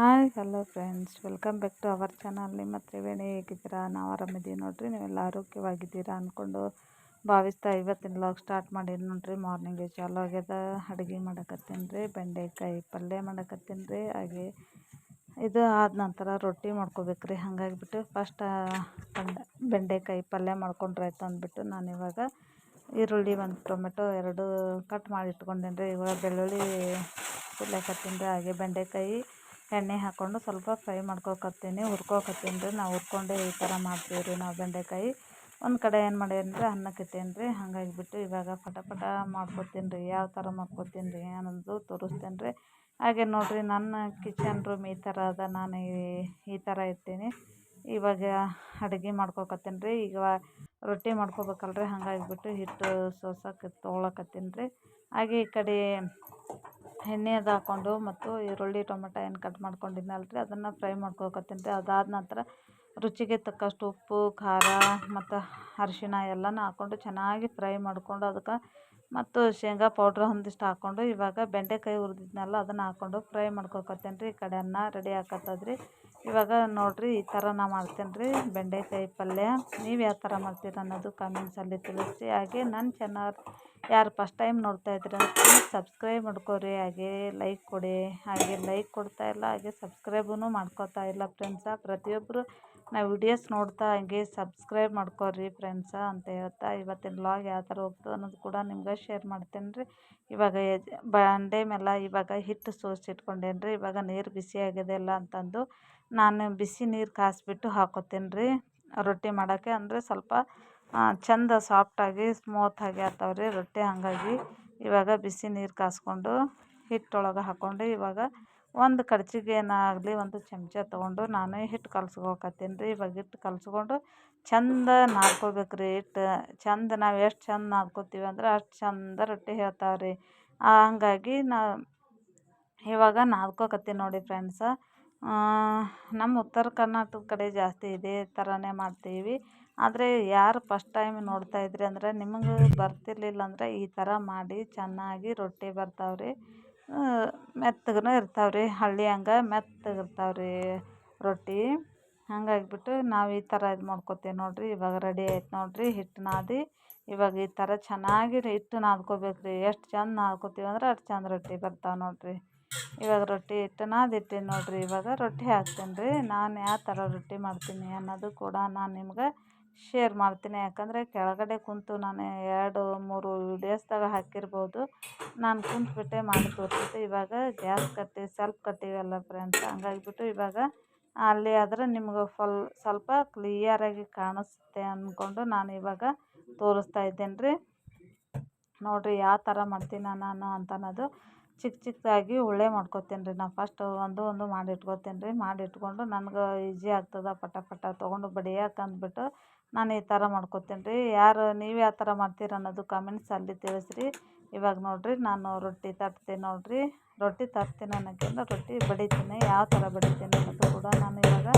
Hi hello friends welcome back to our channel ನಿಮ್ಮ ತ್ರಿವೇಣಿ ಹೇಗಿದ್ದೀರಾ? ನಾವು ಆರಾಮಿದ್ದೀವಿ ನೋಡಿರಿ. ನೀವೆಲ್ಲ ಆರೋಗ್ಯವಾಗಿದ್ದೀರಾ ಅಂದ್ಕೊಂಡು ಭಾವಿಸ್ತಾ ಇವತ್ತಿನ ಲಾಗ್ ಸ್ಟಾರ್ಟ್ ಮಾಡೀನಿ ನೋಡಿರಿ. ಮಾರ್ನಿಂಗ್ ಚಾಲು ಆಗ್ಯದ ಅಡುಗೆ ಮಾಡಕತ್ತೀನಿ ರೀ. ಬೆಂಡೆಕಾಯಿ ಪಲ್ಯ ಮಾಡಕತ್ತೀನಿ ರೀ. ಹಾಗೆ ಇದು ಆದ ನಂತರ ರೊಟ್ಟಿ ಮಾಡ್ಕೋಬೇಕು ರೀ. ಹಾಗಾಗಿಬಿಟ್ಟು ಫಸ್ಟ್ ಬೆಂಡೆಕಾಯಿ ಪಲ್ಯ ಮಾಡ್ಕೊಂಡ್ರೆ ಆಯ್ತು ಅಂದ್ಬಿಟ್ಟು ನಾನು ಇವಾಗ ಈರುಳ್ಳಿ ಒಂದು ಟೊಮೆಟೊ ಎರಡು ಕಟ್ ಮಾಡಿ ಇಟ್ಕೊಂಡೇನಿ ರೀ ಇವಾಗ ಬೆಳ್ಳುಳ್ಳಿ ಸುಲಿಯಾಕತ್ತೀನಿ ರೀ. ಹಾಗೆ ಬೆಂಡೆಕಾಯಿ ಎಣ್ಣೆ ಹಾಕ್ಕೊಂಡು ಸ್ವಲ್ಪ ಫ್ರೈ ಮಾಡ್ಕೊಕತ್ತೀನಿ ಹುರ್ಕೊಕತ್ತೀನಿ ರೀ ನಾವು ಹುರ್ಕೊಂಡೆ ಈ ಥರ ಮಾಡ್ತೀವಿ ರೀ ನಾವು ಬೆಂಡೆಕಾಯಿ. ಒಂದು ಕಡೆ ಏನು ಮಾಡೇನಿ ರೀ ಅನ್ನಕ್ಕೆ ರೀ ಹಂಗಾಗಿಬಿಟ್ಟು ಇವಾಗ ಪಟ ಪಟ ಮಾಡ್ಕೊತೀನಿ ರೀ. ಯಾವ ಥರ ಮಾಡ್ಕೊತೀನಿ ರೀ ಅನ್ನೋದು ತೋರಿಸ್ತೇನೆ ರೀ. ಹಾಗೆ ನೋಡಿರಿ ನನ್ನ ಕಿಚನ್ ರೂಮ್ ಈ ಥರ ಅದ. ನಾನು ಈ ಥರ ಇರ್ತೀನಿ. ಇವಾಗ ಅಡುಗೆ ಮಾಡ್ಕೊಕತ್ತೀನಿ ರೀ. ಈಗ ರೊಟ್ಟಿ ಮಾಡ್ಕೋಬೇಕಲ್ರಿ. ಹಾಗಾಗಿಬಿಟ್ಟು ಹಿಟ್ಟು ಸೋಸಕ್ಕೆ ತೊಗೊಳಕತ್ತೀನಿ ರೀ. ಹಾಗೆ ಈ ಕಡೆ ಎಣ್ಣೆ ಅದು ಹಾಕ್ಕೊಂಡು ಮತ್ತು ಈರುಳ್ಳಿ, ಟೊಮೆಟೊ ಏನು ಕಟ್ ಮಾಡ್ಕೊಂಡಿದ್ನಲ್ಲ ರೀ ಅದನ್ನು ಫ್ರೈ ಮಾಡ್ಕೊಳ್ಕತ್ತೀನಿ ರೀ. ಅದಾದ ನಂತರ ರುಚಿಗೆ ತಕ್ಕಷ್ಟು ಉಪ್ಪು, ಖಾರ ಮತ್ತು ಅರಿಶಿಣ ಎಲ್ಲನೂ ಹಾಕ್ಕೊಂಡು ಚೆನ್ನಾಗಿ ಫ್ರೈ ಮಾಡ್ಕೊಂಡು ಅದಕ್ಕೆ ಮತ್ತು ಶೇಂಗಾ ಪೌಡ್ರ್ ಒಂದಿಷ್ಟು ಹಾಕ್ಕೊಂಡು ಇವಾಗ ಬೆಂಡೆಕಾಯಿ ಹುರಿದಿದ್ನಲ್ಲ ಅದನ್ನು ಹಾಕ್ಕೊಂಡು ಫ್ರೈ ಮಾಡ್ಕೊಳ್ಕತ್ತೀನಿ ರೀ. ಈ ಕಡೆ ಅನ್ನ ರೆಡಿ ಆಕತ್ತದ ಇವಾಗ ನೋಡಿರಿ ಈ ಥರ ನಾ ಮಾಡ್ತೇನೆ ರೀ ಬೆಂಡೆಕಾಯಿ ಪಲ್ಯ. ನೀವು ಯಾವ ಥರ ಮಾಡ್ತೀರ ಅನ್ನೋದು ಕಮೆಂಟ್ಸಲ್ಲಿ ತಿಳಿಸಿ ಹಾಗೆ ನನ್ನ ಚಾನಲ್ ಯಾರು ಫಸ್ಟ್ ಟೈಮ್ ನೋಡ್ತಾ ಇದ್ರೆ ಸಬ್ಸ್ಕ್ರೈಬ್ ಮಾಡ್ಕೋರಿ. ಹಾಗೆ ಲೈಕ್ ಕೊಡಿ. ಹಾಗೆ ಲೈಕ್ ಕೊಡ್ತಾ ಇಲ್ಲ, ಹಾಗೆ ಸಬ್ಸ್ಕ್ರೈಬೂ ಮಾಡ್ಕೋತಾ ಇಲ್ಲ ಫ್ರೆಂಡ್ಸ ಪ್ರತಿಯೊಬ್ಬರು ನಾವು ವಿಡಿಯೋಸ್ ನೋಡ್ತಾ ಹಾಗೆ ಸಬ್ಸ್ಕ್ರೈಬ್ ಮಾಡ್ಕೋರಿ ಫ್ರೆಂಡ್ಸ ಅಂತ ಹೇಳ್ತಾ ಇವತ್ತಿನ ವ್ಲಾಗ್ ಯಾವ ಥರ ಹೋಗ್ತು ಅನ್ನೋದು ಕೂಡ ನಿಮ್ಗೆ ಶೇರ್ ಮಾಡ್ತೇನೆ ರೀ. ಇವಾಗ ಬಂಡೆ ಮೇಲೆ ಇವಾಗ ಹಿಟ್ಟು ಸೋಸಿ ಇಟ್ಕೊಂಡೇನಿ ರೀ ಇವಾಗ ನೀರು ಬಿಸಿ ಆಗಿದೆ ಇಲ್ಲ ಅಂತಂದು ನಾನು ಬಿಸಿ ನೀರು ಕಾಯಿಸ್ಬಿಟ್ಟು ಹಾಕ್ಕೊತೀನಿ ರೀ ರೊಟ್ಟಿ ಮಾಡೋಕ್ಕೆ ಅಂದರೆ ಸ್ವಲ್ಪ ಚೆಂದ ಸಾಫ್ಟಾಗಿ ಸ್ಮೂತಾಗಿ ಆಗ್ತಾವೆ ರೀ ರೊಟ್ಟಿ. ಹಾಗಾಗಿ ಇವಾಗ ಬಿಸಿ ನೀರು ಕಾಯಿಸ್ಕೊಂಡು ಹಿಟ್ಟೊಳಗೆ ಹಾಕ್ಕೊಂಡು ಇವಾಗ ಒಂದು ಕಡ್ಚಿಗೇನಾಗಲಿ ಒಂದು ಚಮಚ ತೊಗೊಂಡು ನಾನು ಹಿಟ್ಟು ಕಲ್ಸ್ಕೊಕತ್ತೀನಿ ರೀ ಇವಾಗ ಹಿಟ್ಟು ಕಲಸ್ಕೊಂಡು ಚೆಂದ ನಾದ್ಕೋಬೇಕು ರೀ ಹಿಟ್ಟು. ಚೆಂದ ನಾವು ಎಷ್ಟು ಚೆಂದ ನಾದ್ಕೊತೀವಿ ಅಂದ್ರೆ ಅಷ್ಟು ಚೆಂದ ರೊಟ್ಟಿ ಹೇಳ್ತಾವೆ ರೀ ಹಾಗಾಗಿ ನಾ ಇವಾಗ ನಾದ್ಕೋಕತ್ತೀನಿ ನೋಡಿ ಫ್ರೆಂಡ್ಸ ನಮ್ಮ ಉತ್ತರ ಕರ್ನಾಟಕದ ಕಡೆ ಜಾಸ್ತಿ ಇದೇ ಥರನೇ ಮಾಡ್ತೀವಿ. ಆದರೆ ಯಾರು ಫಸ್ಟ್ ಟೈಮ್ ನೋಡ್ತಾ ಇದ್ರಿ ಅಂದರೆ ನಿಮಗೆ ಬರ್ತಿರ್ಲಿಲ್ಲ ಅಂದರೆ ಈ ಥರ ಮಾಡಿ ಚೆನ್ನಾಗಿ ರೊಟ್ಟಿ ಬರ್ತಾವೆ ರೀ ಮೆತ್ತಗೂ ಇರ್ತಾವೆ ರೀ ಹಳ್ಳಿ ಹಂಗೆ ಮೆತ್ತಗೆ ಇರ್ತಾವೆ ರೀ ರೊಟ್ಟಿ. ಹಂಗಾಗಿಬಿಟ್ಟು ನಾವು ಈ ಥರ ಇದು ಮಾಡ್ಕೊತೀವಿ ನೋಡಿರಿ, ಇವಾಗ ರೆಡಿ ಆಯ್ತು ನೋಡಿರಿ ಹಿಟ್ಟು ನಾದಿ ಇವಾಗ ಈ ಥರ ಚೆನ್ನಾಗಿ ಹಿಟ್ಟು ನಾದ್ಕೋಬೇಕು ರೀ ಎಷ್ಟು ಚೆಂದ ನಾದ್ಕೋತೀವಿ ಅಂದ್ರೆ ಅಷ್ಟು ಚೆಂದ ರೊಟ್ಟಿ ಬರ್ತಾವೆ ನೋಡಿರಿ. ಇವಾಗ ರೊಟ್ಟಿ ಹಿಟ್ಟು ನಾದಿಟ್ಟೀನಿ ನೋಡಿರಿ, ಇವಾಗ ರೊಟ್ಟಿ ಹಾಕ್ತೀನಿ ರೀ ನಾನು ಯಾವ ಥರ ರೊಟ್ಟಿ ಮಾಡ್ತೀನಿ ಅನ್ನೋದು ಕೂಡ ನಾನು ನಿಮ್ಗೆ ಶೇರ್ ಮಾಡ್ತೀನಿ. ಯಾಕಂದರೆ ಕೆಳಗಡೆ ಕುಂತು ನಾನು ಎರಡು, ಮೂರು ವೀಡಿಯೋಸ್ದಾಗ ಹಾಕಿರ್ಬೋದು. ನಾನು ಕುಂತ್ಬಿಟ್ಟೆ ಮಾಡಿ ತೋರಿಸಿದ್ದೆ ಇವಾಗ ಗ್ಯಾಸ್ ಕಟ್ಟಿ ಸ್ವಲ್ಪ ಕಟ್ಟಿವಲ್ಲ ಫ್ರೆಂಡ್ಸ್, ಹಂಗಾಗಿಬಿಟ್ಟು ಇವಾಗ ಅಲ್ಲಿ ಆದ್ರೆ ನಿಮ್ಗೆ ಫುಲ್ ಸ್ವಲ್ಪ ಕ್ಲಿಯರಾಗಿ ಕಾಣಿಸುತ್ತೆ ಅಂದ್ಕೊಂಡು ನಾನು ಇವಾಗ ತೋರಿಸ್ತಾ ಇದ್ದೇನೆ ರೀ ನೋಡಿರಿ ಯಾವ ಥರ ಮಾಡ್ತೀನಿ ನಾನು ಅಂತ ಅನ್ನೋದು. ಚಿಕ್ಕ ಚಿಕ್ಕದಾಗಿ ಉಳ್ಳೆ ಮಾಡ್ಕೊತೀನಿ ರೀ. ನಾ ಫಸ್ಟ್ ಒಂದು ಒಂದು ಮಾಡಿ ಇಟ್ಕೊತೀನಿ ರೀ. ಮಾಡಿ ಇಟ್ಕೊಂಡು ನನ್ಗೆ ಈಜಿ ಆಗ್ತದೆ. ಪಟ ಪಟ ತೊಗೊಂಡು ಬಡಿಯಕ್ಕೆ ಅಂದ್ಬಿಟ್ಟು ನಾನು ಈ ಥರ ಮಾಡ್ಕೊತೀನಿ ರೀ. ಯಾರು ನೀವು ಯಾವ ಥರ ಮಾಡ್ತೀರ ಅನ್ನೋದು ಕಮೆಂಟ್ಸಲ್ಲಿ ತಿಳಿಸ್ರಿ. ಇವಾಗ ನೋಡಿರಿ ನಾನು ರೊಟ್ಟಿ ತಟ್ತೀನಿ ನೋಡಿರಿ. ರೊಟ್ಟಿ ತರ್ತೀನಿ ಅನ್ನೋಕ್ಕಿಂತ ರೊಟ್ಟಿ ಬಡಿತೀನಿ. ಯಾವ ಥರ ಬಡಿತೀನಿ ಅನ್ನೋದು ಕೂಡ ನಾನು ಇವಾಗ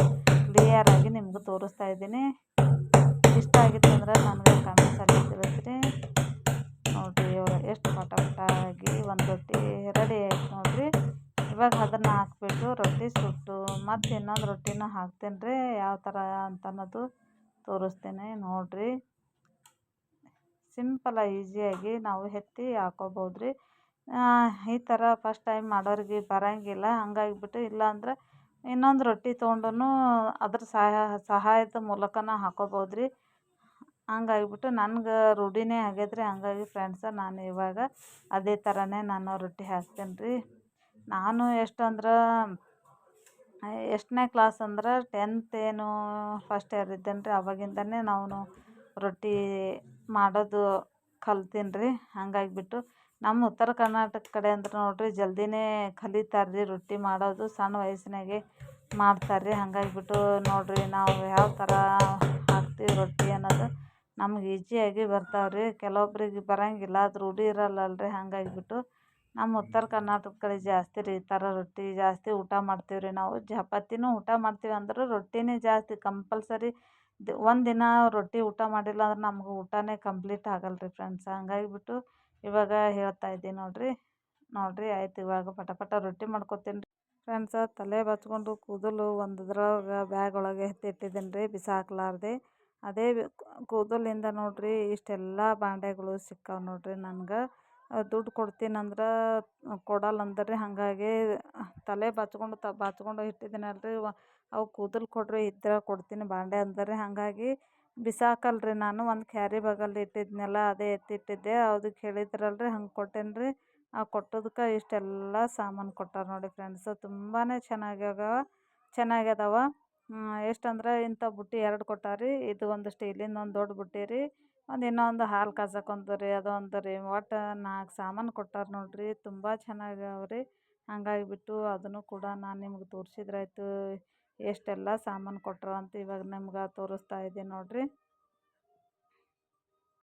ಕ್ಲಿಯರಾಗಿ ನಿಮ್ಗೆ ತೋರಿಸ್ತಾ ಇದ್ದೀನಿ. ಇಷ್ಟ ಆಗಿತ್ತು ಅಂದರೆ ನನಗೆ ಕಮೆಂಟ್ಸಲ್ಲಿ ತಿಳಿಸ್ರಿ. ನೋಡಿರಿ ಇವಾಗ ಎಷ್ಟು ಪಟ ಪಟ ಒಂದು ರೊಟ್ಟಿ ರೆಡಿ ಆಯ್ತು ನೋಡಿರಿ. ಇವಾಗ ಅದನ್ನು ಹಾಕ್ಬಿಟ್ಟು ರೊಟ್ಟಿ ಸುಟ್ಟು ಮತ್ತು ಇನ್ನೊಂದು ರೊಟ್ಟಿನ ಹಾಕ್ತೇನೆ ರೀ ಯಾವ ಥರ ಅಂತ ಅನ್ನೋದು ತೋರಿಸ್ತೀನಿ ನೋಡಿರಿ. ಸಿಂಪಲಾಗಿ ಈಸಿಯಾಗಿ ನಾವು ಎತ್ತಿ ಹಾಕೋಬೋದು ರೀ ಈ ಥರ ಫಸ್ಟ್ ಟೈಮ್ ಮಾಡೋರಿಗೆ ಬರೋಂಗಿಲ್ಲ. ಹಂಗಾಗಿಬಿಟ್ಟು ಇಲ್ಲಾಂದ್ರೆ ಇನ್ನೊಂದು ರೊಟ್ಟಿ ತೊಗೊಂಡು ಅದ್ರ ಸಹಾಯ ಸಹಾಯದ ಮೂಲಕನ ಹಾಕೋಬೋದು ರೀ ಹಂಗಾಗಿಬಿಟ್ಟು ನನ್ಗೆ ರೂಢಿನೇ ಆಗ್ಯದ ರೀ ಹಂಗಾಗಿ ಫ್ರೆಂಡ್ಸ ನಾನು ಇವಾಗ ಅದೇ ಥರನೇ ನಾನು ರೊಟ್ಟಿ ಹಾಕ್ತೀನಿ ರೀ ನಾನು ಎಷ್ಟು ಅಂದ್ರೆ ಎಷ್ಟನೇ ಕ್ಲಾಸ್ ಅಂದ್ರೆ ಟೆಂತ್ ಏನು ಫಸ್ಟ್ ಇಯರ್ ಇದ್ದೇನೆ ರೀ ಅವಾಗಿಂದನೇ ನಾನು ರೊಟ್ಟಿ ಮಾಡೋದು ಕಲ್ತೀನಿ ರೀ ಹಂಗಾಗ್ಬಿಟ್ಟು ನಮ್ಮ ಉತ್ತರ ಕರ್ನಾಟಕ ಕಡೆ ಅಂದ್ರೆ ನೋಡಿರಿ ಜಲ್ದಿನೇ ಕಲಿತಾರೆ ರೀ ರೊಟ್ಟಿ ಮಾಡೋದು. ಸಣ್ಣ ವಯಸ್ಸಿನಾಗೆ ಮಾಡ್ತಾರೆ ರೀ ಹಂಗಾಗ್ಬಿಟ್ಟು ನೋಡಿರಿ ನಾವು ಯಾವ ಥರ ಹಾಕ್ತೀವಿ ರೊಟ್ಟಿ ನಮ್ಗೆ ಈಜಿಯಾಗಿ ಬರ್ತಾವೆ ರೀ ಕೆಲವೊಬ್ರಿಗೆ ಬರೋಂಗಿಲ್ಲ ಅದು ರೂಢಿ ಇರಲ್ಲಲ್ಲ ರೀ ಹಂಗಾಗಿಬಿಟ್ಟು ನಮ್ಮ ಉತ್ತರ ಕರ್ನಾಟಕದ ಕಡೆ ಜಾಸ್ತಿ ರೀ, ಈ ಥರ ರೊಟ್ಟಿ ಜಾಸ್ತಿ ಊಟ ಮಾಡ್ತೀವಿ ರೀ ನಾವು. ಚಪಾತಿನೂ ಊಟ ಮಾಡ್ತೀವಿ ಅಂದ್ರೆ ರೊಟ್ಟಿನೇ ಜಾಸ್ತಿ ಕಂಪಲ್ಸರಿ. ಒಂದು ದಿನ ರೊಟ್ಟಿ ಊಟ ಮಾಡಿಲ್ಲ ಅಂದ್ರೆ ನಮ್ಗೆ ಊಟನೇ ಕಂಪ್ಲೀಟ್ ಆಗಲ್ಲ ರೀ ಫ್ರೆಂಡ್ಸ್ ಹಂಗಾಗಿಬಿಟ್ಟು ಇವಾಗ ಹೇಳ್ತಾ ಇದ್ದೀನಿ ನೋಡಿರಿ. ನೋಡಿರಿ, ಆಯ್ತು ಇವಾಗ ಪಟ ಪಟ ರೊಟ್ಟಿ ಮಾಡ್ಕೊತೀನಿ ರೀ. ಫ್ರೆಂಡ್ಸ, ತಲೆ ಬಚ್ಕೊಂಡು ಕೂದಲು ಒಂದ್ರೊಳಗೆ ಬ್ಯಾಗ್ ಒಳಗೆ ಎತ್ತಿಟ್ಟಿದ್ದೀನಿ ರೀ, ಬಿಸಾಕ್ಲಾರ್ದೆ. ಅದೇ ಕೂದಲಿಂದ ನೋಡ್ರಿ ಇಷ್ಟೆಲ್ಲ ಬಾಂಡೆಗಳು ಸಿಕ್ಕಾವ ನೋಡ್ರಿ ನನ್ಗೆ. ದುಡ್ಡು ಕೊಡ್ತೀನಂದ್ರೆ ಕೊಡಲ್ಲ ಅಂದ್ರಿ ಹಾಗಾಗಿ ತಲೆ ಬಾಚ್ಕೊಂಡು ತ, ಬಚ್ಕೊಂಡು ಇಟ್ಟಿದ್ದೀನಲ್ರಿ ಅವು ಕೂದಲು ಕೊಡಿರಿ ಇದ್ರೆ ಕೊಡ್ತೀನಿ ಬಾಂಡೆ ಅಂದರಿ ಹಾಗಾಗಿ ಬಿಸಾಕಲ್ರಿ ನಾನು ಒಂದು ಕ್ಯಾರಿ ಬ್ಯಾಗಲ್ಲಿ ಇಟ್ಟಿದ್ನಲ್ಲ ಅದೇ ಎತ್ತಿಟ್ಟಿದ್ದೆ ಅದಕ್ಕೆ ರೀ ಹಂಗೆ ಕೊಟ್ಟೇನಿ ರೀ ಆ ಕೊಟ್ಟದಕ್ಕೆ ಇಷ್ಟೆಲ್ಲ ಸಾಮಾನು ಕೊಟ್ಟಾರ ನೋಡಿ ಫ್ರೆಂಡ್ಸ್ ತುಂಬಾ ಚೆನ್ನಾಗ್ಯಾವ, ಚೆನ್ನಾಗ್ಯದವ. ಎಷ್ಟಂದ್ರೆ ಇಂಥ ಬುಟ್ಟಿ ಎರಡು ಕೊಟ್ಟಾರಿ, ಇದು ಒಂದು ಸ್ಟೀಲಿಂದು ಒಂದು ದೊಡ್ಡ ಬುಟ್ಟಿ ರೀ. ಒಂದು ಇನ್ನೊಂದು ಹಾಲು ಕಾಯ್ಸೋಕೊಂದು ರೀ ಅದೊಂದು ರೀ. ಒಟ್ಟು ನಾಲ್ಕು ಸಾಮಾನು ಕೊಟ್ಟಾರ ನೋಡಿರಿ, ತುಂಬ ಚೆನ್ನಾಗವೆ ರೀ. ಹಾಗಾಗಿ ಬಿಟ್ಟು ಅದನ್ನು ಕೂಡ ನಾನು ನಿಮ್ಗೆ ತೋರಿಸಿದ್ರಾಯ್ತು ಎಷ್ಟೆಲ್ಲ ಸಾಮಾನು ಕೊಟ್ಟರು ಅಂತ ಇವಾಗ ನಿಮ್ಗೆ ತೋರಿಸ್ತಾ ಇದ್ದೀನಿ ನೋಡಿರಿ.